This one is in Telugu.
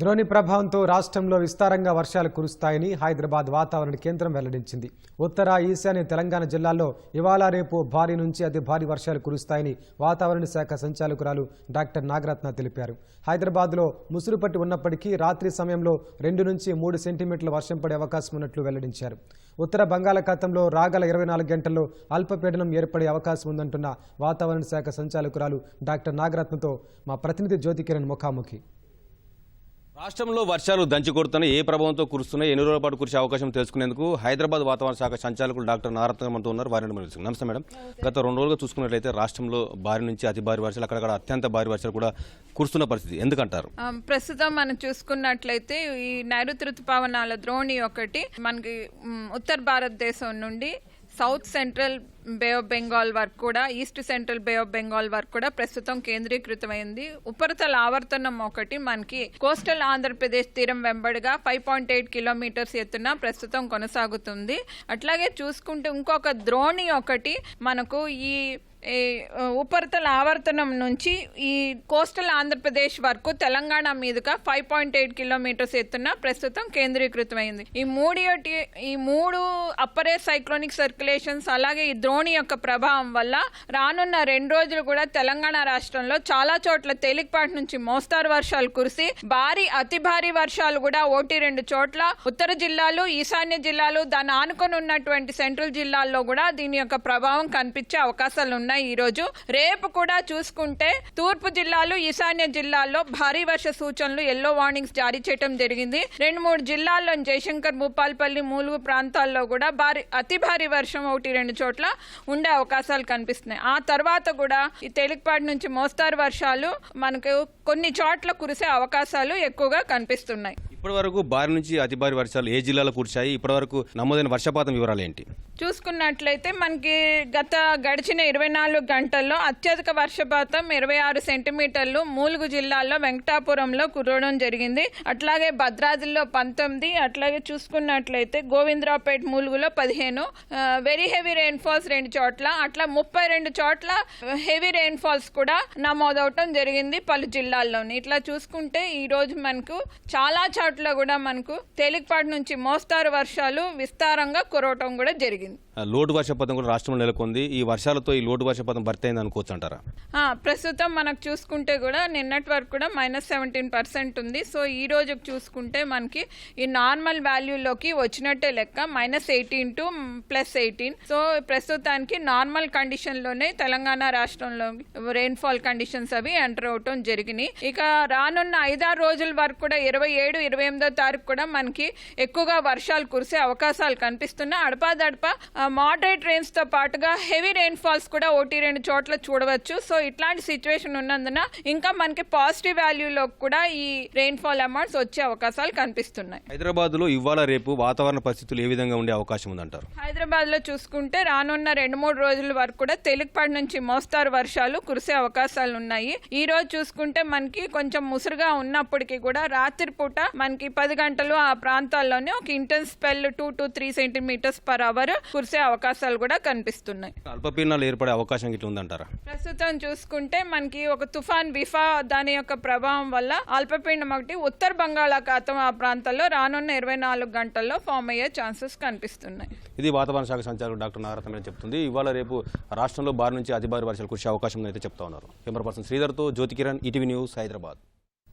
ద్రోణి ప్రభావంతో రాష్ట్రంలో విస్తారంగా వర్షాలు కురుస్తాయని హైదరాబాద్ వాతావరణ కేంద్రం వెల్లడించింది. ఉత్తర ఈశాన్య తెలంగాణ జిల్లాల్లో ఇవాళ రేపు భారీ నుంచి అతి భారీ వర్షాలు కురుస్తాయని వాతావరణ శాఖ సంచాలకురాలు డాక్టర్ నాగరత్న తెలిపారు. హైదరాబాద్లో ముసురు పట్టి ఉన్నప్పటికీ రాత్రి సమయంలో రెండు నుంచి మూడు సెంటీమీటర్ల వర్షం పడే అవకాశం ఉన్నట్లు వెల్లడించారు. ఉత్తర బంగాళాఖాతంలో రాగల ఇరవై నాలుగు గంటల్లో అల్పపీడనం ఏర్పడే అవకాశం ఉందంటున్న వాతావరణ శాఖ సంచాలకురాలు డాక్టర్ నాగరత్నతో మా ప్రతినిధి జ్యోతికిరణ్ ముఖాముఖి. రాష్ట్రంలో వర్షాలు దంచి కొడుతున్నాయి ఏ ప్రభావంతో కురుస్తున్నాయి ఎన్ని రోజుల పాటు కురిసే అవకాశం తెలుసుకునేందుకు హైదరాబాద్ వాతావరణ శాఖ సంచాలకులు డాక్టర్ నారత్న ఉన్నారు. వారిని మనం నమస్తే మేడం. గత రెండు రోజులుగా చూసుకున్నట్లయితే రాష్ట్రంలో భారీ నుంచి అతి భారీ వర్షాలు అక్కడక్కడ అత్యంత భారీ వర్షాలు కూడా కురుస్తున్న పరిస్థితి. ఎందుకంటారు? ప్రస్తుతం మనం చూసుకున్నట్లయితే ఈ నైరుతి ఋతుపవనాల ద్రోణి ఒకటి మనకి ఉత్తర భారతదేశం నుండి south central Bay of Bengal వరకు కూడా east central Bay of Bengal వరకు కూడా ప్రస్తుతం కేంద్రీకృతమైంది. ఉపరితల ఆవర్తనం ఒకటి మనకి కోస్టల్ ఆంధ్రప్రదేశ్ తీరం వెంబడిగా ఫైవ్ పాయింట్ ఎయిట్ కిలోమీటర్స్ ఎత్తున ప్రస్తుతం కొనసాగుతుంది. అట్లాగే చూసుకుంటే ఇంకొక ద్రోణి ఒకటి మనకు ఈ ఈ ఉపరితల ఆవర్తనం నుంచి ఈ కోస్టల్ ఆంధ్రప్రదేశ్ వరకు తెలంగాణ మీదుగా ఫైవ్ పాయింట్ ఎయిట్ కిలోమీటర్స్ ఎత్తున ప్రస్తుతం కేంద్రీకృతమైంది. ఈ మూడి ఈ మూడు అప్పరే సైక్లోనిక్ సర్క్యులేషన్స్ అలాగే ఈ ద్రోణి యొక్క ప్రభావం వల్ల రానున్న రెండు రోజులు కూడా తెలంగాణ రాష్ట్రంలో చాలా చోట్ల తేలికపాటి నుంచి మోస్తారు వర్షాలు కురిసి భారీ అతి భారీ వర్షాలు కూడా ఒకటి రెండు చోట్ల ఉత్తర జిల్లాలు ఈశాన్య జిల్లాలు దాన్ని ఆనుకొని ఉన్నటువంటి సెంట్రల్ జిల్లాల్లో కూడా దీని యొక్క ప్రభావం కనిపించే అవకాశాలు ఉన్నాయి. ఈ రోజు రేపు కూడా చూసుకుంటే తూర్పు జిల్లాలు ఈశాన్య జిల్లాల్లో భారీ వర్ష సూచనలు ఎల్లో వార్నింగ్స్ జారీ చేయడం జరిగింది. రెండు మూడు జిల్లాల్లో జయశంకర్ భూపాల్పల్లి మూలుగు ప్రాంతాల్లో కూడా భారీ అతి భారీ వర్షం ఒకటి రెండు చోట్ల ఉండే అవకాశాలు కనిపిస్తున్నాయి. ఆ తర్వాత కూడా ఈ తేలికపాటి నుంచి మోస్తారు వర్షాలు మనకు కొన్ని చోట్ల కురిసే అవకాశాలు ఎక్కువగా కనిపిస్తున్నాయి. ఇప్పటి వరకు భారీ నుంచి అతి భారీ వర్షాలు ఏ జిల్లాలో కురిశాయి? ఇప్పటి వరకు నమోదైన వర్షపాతం వివరాలు ఏంటి చూసుకున్నట్లయితే మనకి గత గడిచిన ఇరవై నాలుగు గంటల్లో అత్యధిక వర్షపాతం ఇరవై ఆరు సెంటీమీటర్లు మూలుగు జిల్లాలో వెంకటాపురంలో కురవడం జరిగింది. అట్లాగే భద్రాద్రిలో పంతొమ్మిది అట్లాగే చూసుకున్నట్లయితే గోవిందరావుపేట మూలుగులో పదిహేను వెరీ హెవీ రెయిన్ ఫాల్స్ రెండు చోట్ల అట్లా ముప్పై రెండు చోట్ల హెవీ రెయిన్ ఫాల్స్ కూడా నమోదవటం జరిగింది పలు జిల్లాల్లోని. ఇట్లా చూసుకుంటే ఈ రోజు మనకు చాలా చోట్ల కూడా మనకు తేలికపాటి నుంచి మోస్తారు వర్షాలు విస్తారంగా కురవటం కూడా జరిగింది. లోటు వర్షపాతం కూడా రాష్ట్రంలో నెలకొంది. ఈ వర్షాలతో ఈ లోటు వర్షపాతం భర్తీ అయింది అనుకోవచ్చు అంటారా ప్రస్తుతం మనకు చూసుకుంటే కూడా నిన్నటి వరకు కూడా మైనస్ సెవెంటీన్ పర్సెంట్ ఉంది. సో ఈ రోజు చూసుకుంటే మనకి ఈ నార్మల్ వాల్యూలోకి వచ్చినట్టే లెక్క minus eighteen to plus eighteen. So ప్రస్తుతానికి నార్మల్ కండిషన్లోనే తెలంగాణ రాష్ట్రంలో రెయిన్ఫాల్ కండిషన్స్ అవి ఎంటర్ అవటం జరిగినాయి. ఇక రానున్న ఐదారు రోజుల వరకు కూడా ఇరవై ఏడు ఇరవై ఎనిమిదో తారీఖు కూడా మనకి ఎక్కువగా వర్షాలు కురిసే అవకాశాలు కనిపిస్తున్నాయి. అడపాదడప మోడరేట్ రెయిన్స్తో పాటుగా హెవీ రెయిన్ ఫాల్స్ కూడా ఒకటి రెండు చోట్ల చూడవచ్చు. సో ఇట్లాంటి సిచ్యువేషన్ ఉన్నందున ఇంకా మనకి పాజిటివ్ వాల్యూలో కూడా ఈ రెయిన్ ఫాల్ అమౌంట్స్ వచ్చే అవకాశాలు కనిపిస్తున్నాయి. హైదరాబాద్లో ఇవాళ రేపు వాతావరణ పరిస్థితులు ఏ విధంగా ఉండే అవకాశం ఉందంటారు? హైదరాబాద్లో చూసుకుంటే రానున్న రెండు మూడు రోజుల వరకు కూడా తేలికపాటి నుంచి మోస్తారు వర్షాలు కురిసే అవకాశాలు ఉన్నాయి. ఈ రోజు చూసుకుంటే మనకి కొంచెం ముసురుగా ఉన్నప్పటికీ కూడా రాత్రి పూట మనకి పది గంటలు ఆ ప్రాంతాల్లోనే ఒక intense spell two to three centimetres per hour కురిసే అవకాశాలు కూడా కనిపిస్తున్నాయి. అల్పపీడనాలు ఏర్పడే అవకాశం ఇట్లా ఉందంటారా? ప్రస్తుతం చూసుకుంటే మనకి ఒక తుఫాన్ బిఫా దాని యొక్క ప్రభావం వల్ల అల్పపీడనం ఒకటి ఉత్తర బంగాళాఖాతం ఆ ప్రాంతాల్లో రానున్న ఇరవై నాలుగు గంటల్లో ఫామ్ అయ్యే ఛాన్సెస్ కనిపిస్తున్నాయి. ఇది వాతావరణ శాఖ సంచాలకుడు డాక్టర్ నారత్న చెప్తుంది. ఇవాళ రేపు రాష్ట్రంలో భారీ నుంచి అతి భారీ వర్షాలు కురిసే అవకాశం అయితే చెప్తా ఉన్నారు. కెమెరా పర్సన్ శ్రీధర్తో జ్యోతి కిరణ్ ఈటీవీ న్యూస్ హైదరాబాద్.